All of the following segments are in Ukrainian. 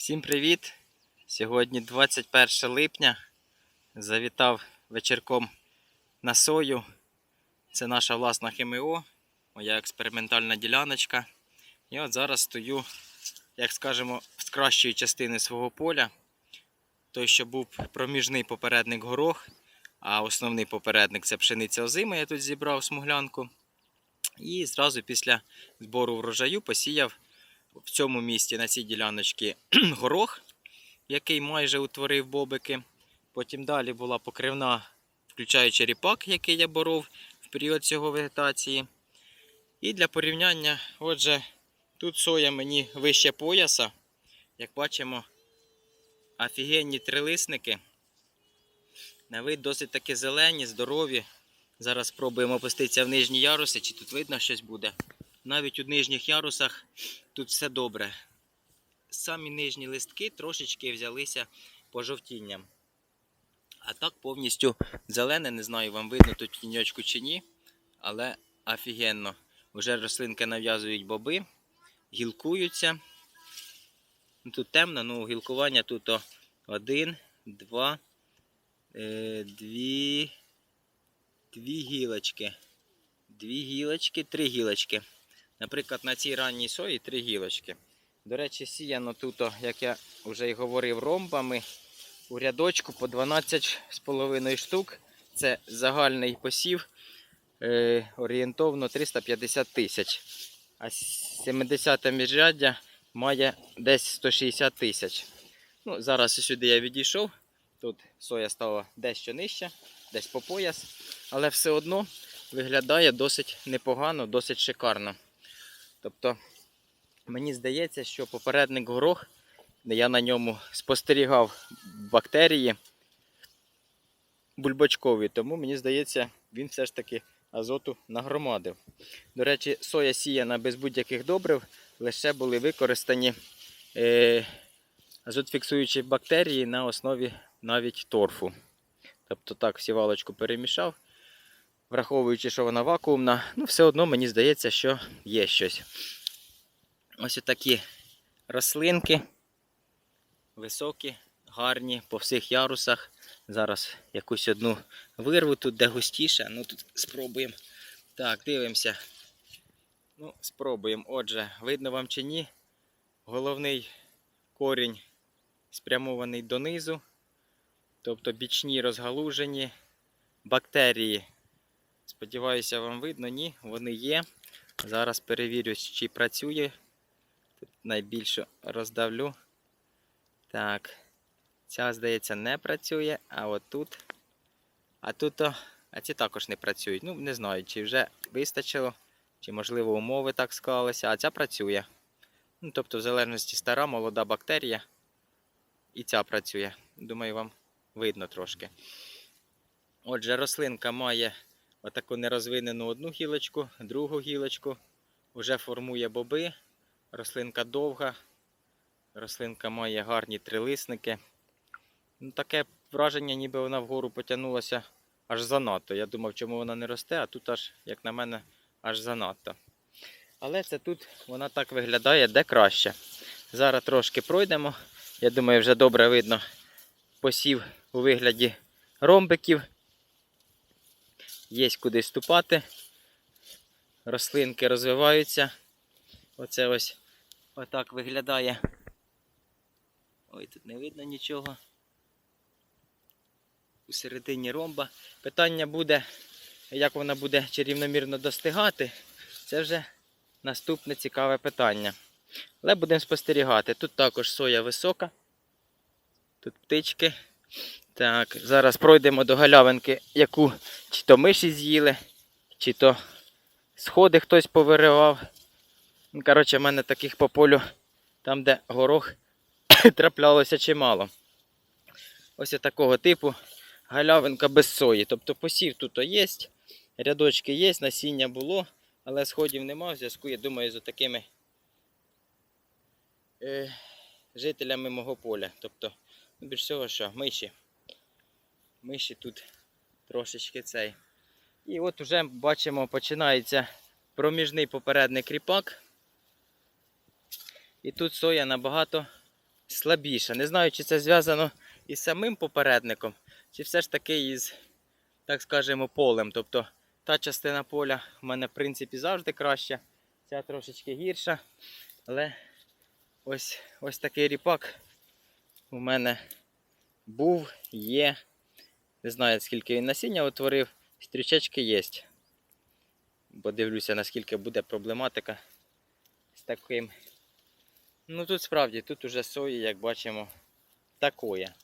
Всім привіт! Сьогодні 21 липня. Завітав вечірком на сою. Це наша власна ХМО, моя експериментальна діляночка. І от зараз стою, як скажемо, з кращої частини свого поля. Той, що був проміжний попередник горох, а основний попередник це пшениця озима, я тут зібрав смуглянку. І зразу після збору врожаю посіяв в цьому місці на цій діляночці горох, який майже утворив бобики. Потім далі була покривна, включаючи ріпак, який я боров в період цього вегетації. І для порівняння, отже, тут соя мені вище пояса. Як бачимо, офігенні трилисники. На вид досить таки зелені, здорові. Зараз спробуємо опуститися в нижні яруси, чи тут видно щось буде. Навіть у нижніх ярусах тут все добре. Самі нижні листки трошечки взялися пожовтінням. А так повністю зелене, не знаю, вам видно тут тіньочку чи ні, але офігенно. Вже рослинки нав'язують боби, гілкуються. Ну, Тут темно, ну гілкування тут о, один, два, е, дві, дві гілочки. Дві гілочки, три гілочки. Наприклад, на цій ранній сої три гілочки. До речі, сіяно тут, як я вже й говорив, ромбами у рядочку по 12,5 штук. Це загальний посів е, орієнтовно 350 тисяч. А 70 міжряддя має десь 160 тисяч. Ну, зараз сюди я відійшов. Тут соя стала дещо нижча, десь по пояс, але все одно виглядає досить непогано, досить шикарно. Тобто, мені здається, що попередник горох, де я на ньому спостерігав бактерії бульбачкові, тому мені здається, він все ж таки азоту нагромадив. До речі, соя сіяна без будь-яких добрив, лише були використані е, азотфіксуючі бактерії на основі навіть торфу. Тобто так, сівалочку перемішав враховуючи, що вона вакуумна, ну все одно мені здається, що є щось. Ось отакі рослинки, високі, гарні по всіх ярусах. Зараз якусь одну вирву тут, де густіше. Ну тут спробуємо. Так, дивимося. Ну, спробуємо. Отже, видно вам чи ні. Головний корінь спрямований донизу, тобто бічні розгалужені бактерії Сподіваюся, вам видно, ні, вони є. Зараз перевірю, чи працює. Тут найбільше роздавлю. Так. Ця, здається, не працює, а от тут. А тут, а ці також не працюють. Ну, не знаю, чи вже вистачило, чи, можливо, умови так склалися, а ця працює. Ну, Тобто, в залежності стара, молода бактерія. І ця працює. Думаю, вам видно трошки. Отже, рослинка має отаку нерозвинену одну гілочку, другу гілочку. Вже формує боби. Рослинка довга. Рослинка має гарні трилисники. Ну, Таке враження, ніби вона вгору потягнулася аж занадто. Я думав, чому вона не росте, а тут аж, як на мене, аж занадто. Але це тут вона так виглядає де краще. Зараз трошки пройдемо. Я думаю, вже добре видно посів у вигляді ромбиків. Є куди ступати. Рослинки розвиваються. Оце ось отак виглядає. Ой, тут не видно нічого. У середині ромба. Питання буде, як вона буде чи рівномірно достигати. Це вже наступне цікаве питання. Але будемо спостерігати. Тут також соя висока. Тут птички. Так, зараз пройдемо до галявинки, яку чи то миші з'їли, чи то сходи хтось повиривав. Ну, Коротше, в мене таких по полю, там, де горох траплялося чимало. Ось такого типу галявинка без сої. Тобто посів тут є, рядочки є, насіння було, але сходів нема в зв'язку, я думаю, з такими е, жителями мого поля. Тобто, більш всього, що миші миші тут трошечки цей. І от уже бачимо, починається проміжний попередник ріпак. І тут соя набагато слабіша. Не знаю, чи це зв'язано із самим попередником, чи все ж таки із, так скажемо, полем. Тобто та частина поля в мене, в принципі, завжди краща, ця трошечки гірша. Але ось, ось такий ріпак у мене був, є. Не знаю, скільки він насіння утворив, стрічечки є. Подивлюся, наскільки буде проблематика з таким. Ну тут справді, тут уже сої, як бачимо, такое.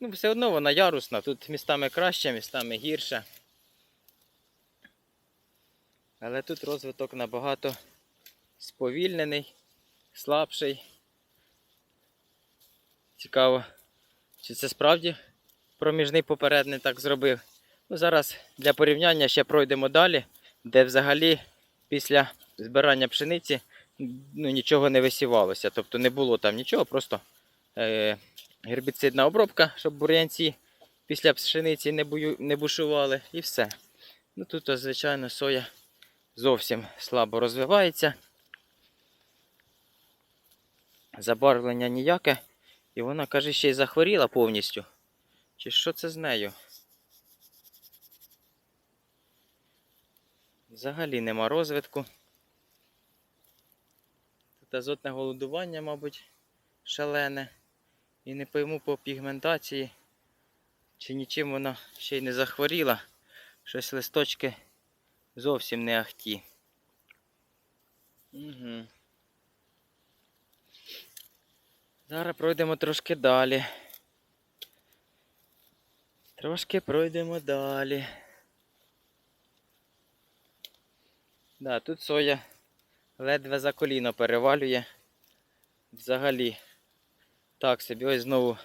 Ну, все одно вона ярусна, тут містами краще, містами гірше. Але тут розвиток набагато сповільнений, слабший. Цікаво, чи це справді проміжний попередник так зробив. Ну, зараз для порівняння ще пройдемо далі, де взагалі після збирання пшениці ну, нічого не висівалося. Тобто не було там нічого, просто е, гербіцидна обробка, щоб бур'янці після пшениці не, бую, не бушували і все. Ну тут, звичайно, соя зовсім слабо розвивається. Забарвлення ніяке. І вона, каже, ще й захворіла повністю. Чи що це з нею? Взагалі нема розвитку. Тут азотне голодування, мабуть, шалене. І не пойму по пігментації, чи нічим вона ще й не захворіла. Щось листочки зовсім не ахті. Угу. Зараз пройдемо трошки далі. Трошки пройдемо далі. Да, тут соя ледве за коліно перевалює. Взагалі. Так, собі ось знову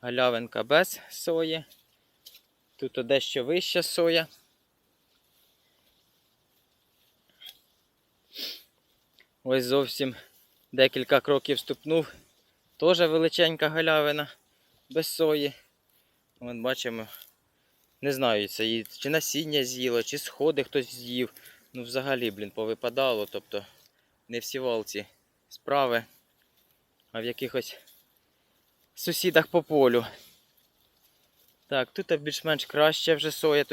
галявинка без сої. Тут дещо вища соя. Ось зовсім декілька кроків ступнув. Теж величенька галявина без сої. От бачимо, не знаю, це її чи насіння з'їло, чи сходи хтось з'їв. Ну, взагалі, блін, повипадало. Тобто не всі волці справи, а в якихось сусідах по полю. Так, тут більш-менш краще вже соя.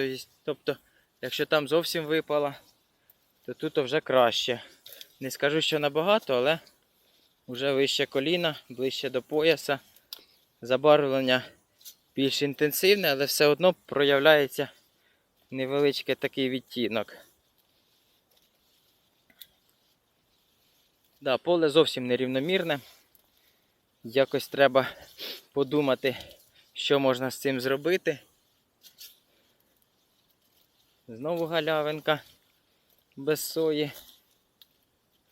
Тобто, якщо там зовсім випала, то тут вже краще. Не скажу, що набагато, але вже вище коліна, ближче до пояса. Забарвлення більш інтенсивне, але все одно проявляється невеличкий такий відтінок. Да, поле зовсім нерівномірне. Якось треба подумати, що можна з цим зробити. Знову галявинка без сої.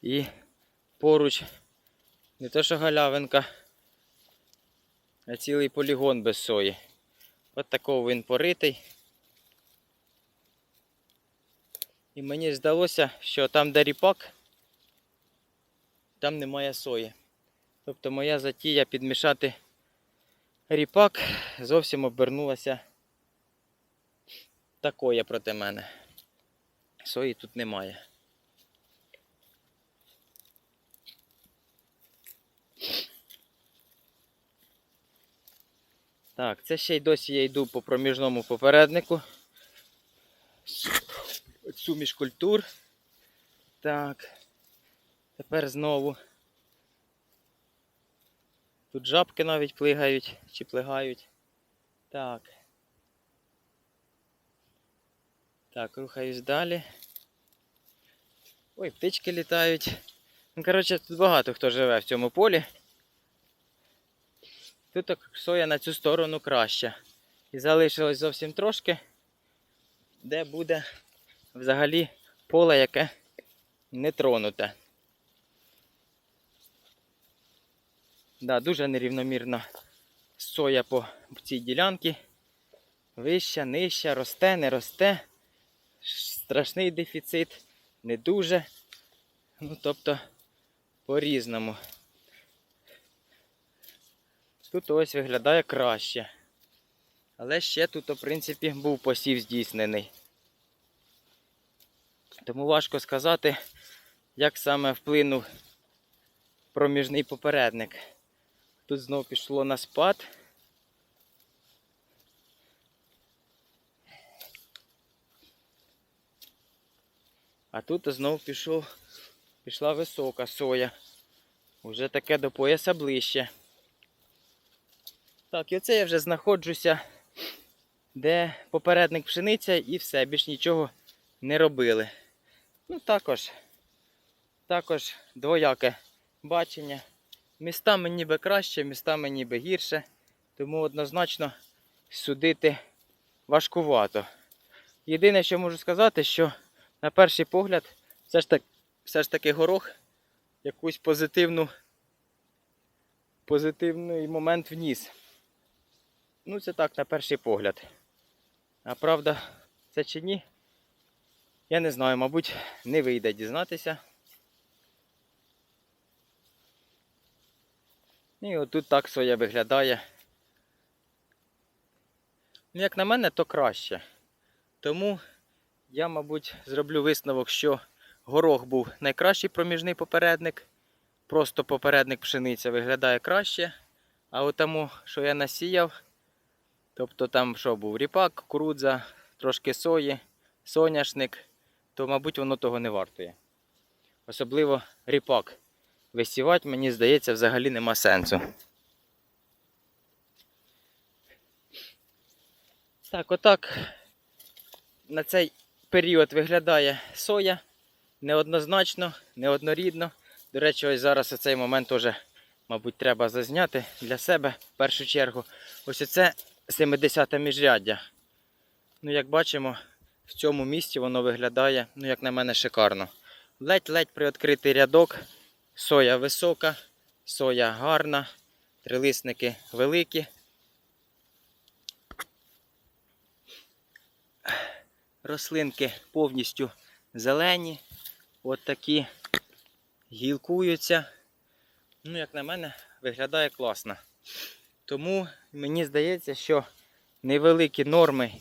І поруч не то, що галявинка, а цілий полігон без сої. От такого він поритий. І мені здалося, що там, де ріпак, там немає сої. Тобто моя затія підмішати ріпак зовсім обернулася такою проти мене. Сої тут немає. Так, це ще й досі я йду по проміжному попереднику. Суміш культур. Так. Тепер знову. Тут жабки навіть плигають чи плигають. Так. Так, рухаюсь далі. Ой, птички літають. Ну, коротше, тут багато хто живе в цьому полі. Тут соя на цю сторону краща. І залишилось зовсім трошки, де буде взагалі поле, яке не тронуте. Да, дуже нерівномірна соя по цій ділянці. Вища, нижча, росте, не росте. Страшний дефіцит, не дуже. Ну, тобто, по-різному. Тут ось виглядає краще. Але ще тут, в принципі, був посів здійснений. Тому важко сказати, як саме вплинув проміжний попередник Тут знов пішло на спад. А тут знов пішов, пішла висока соя. Уже таке до пояса ближче. Так, і оце я вже знаходжуся, де попередник пшениця і все, більш нічого не робили. Ну також, також двояке бачення. Містами ніби краще, містами ніби гірше. Тому однозначно судити важкувато. Єдине, що можу сказати, що на перший погляд все ж, так, все ж таки горох якусь позитивну, позитивний момент вніс. Ну, це так, на перший погляд. А правда, це чи ні? Я не знаю, мабуть, не вийде дізнатися. І отут так соя виглядає. Ну, як на мене, то краще. Тому я, мабуть, зроблю висновок, що горох був найкращий проміжний попередник. Просто попередник пшениця виглядає краще. А от тому, що я насіяв, тобто там що був ріпак, кукурудза, трошки сої, соняшник, то, мабуть, воно того не вартує. Особливо ріпак. Висівати, мені здається, взагалі нема сенсу. Так, отак на цей період виглядає соя неоднозначно, неоднорідно. До речі, ось зараз у цей момент теж, мабуть, треба зазняти для себе в першу чергу. Ось оце 70-те міжряддя. Ну, як бачимо, в цьому місці воно виглядає, ну, як на мене, шикарно. Ледь-ледь приоткритий рядок, соя висока, соя гарна, трилисники великі. Рослинки повністю зелені, от такі гілкуються. Ну, як на мене, виглядає класно. Тому мені здається, що невеликі норми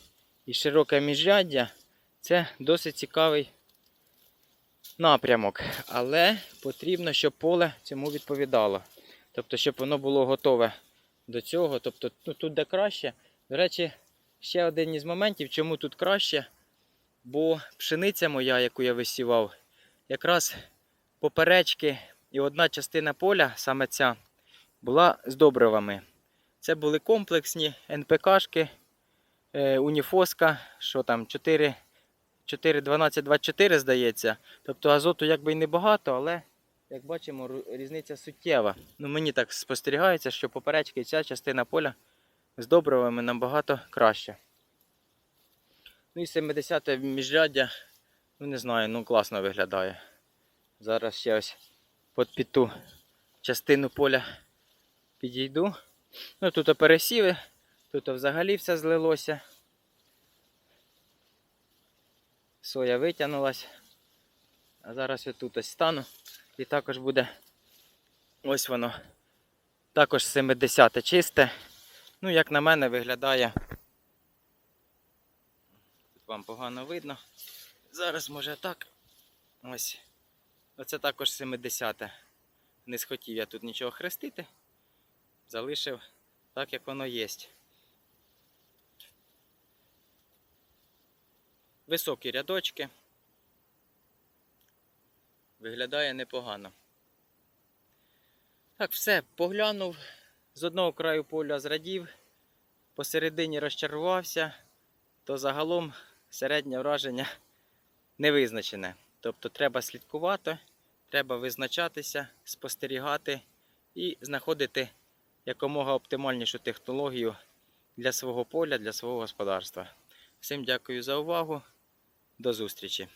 і широке міжряддя це досить цікавий напрямок. Але потрібно, щоб поле цьому відповідало. Тобто, щоб воно було готове до цього. Тобто, ну, тут де краще. До речі, ще один із моментів, чому тут краще. Бо пшениця моя, яку я висівав, якраз поперечки і одна частина поля, саме ця, була з добривами. Це були комплексні НПКшки, е, уніфоска, що там 4, 4, 12, 24, здається. Тобто азоту якби і небагато, але, як бачимо, різниця суттєва. Ну, мені так спостерігається, що поперечки ця частина поля з добривами набагато краще. Ну і 70-те міжряддя, ну не знаю, ну класно виглядає. Зараз ще ось під ту частину поля підійду. Ну тут пересіви, тут взагалі все злилося. Соя витягнулась. А зараз я тут ось стану. І також буде ось воно. Також 70 чисте. Ну, як на мене, виглядає. Тут вам погано видно. Зараз може так. Ось. Оце також 70-те. Не схотів я тут нічого хрестити. Залишив так, як воно є. Високі рядочки. Виглядає непогано. Так, все, поглянув. З одного краю поля зрадів, посередині розчарувався, то загалом середнє враження не визначене. Тобто треба слідкувати, треба визначатися, спостерігати і знаходити якомога оптимальнішу технологію для свого поля, для свого господарства. Всім дякую за увагу. До зустрічі!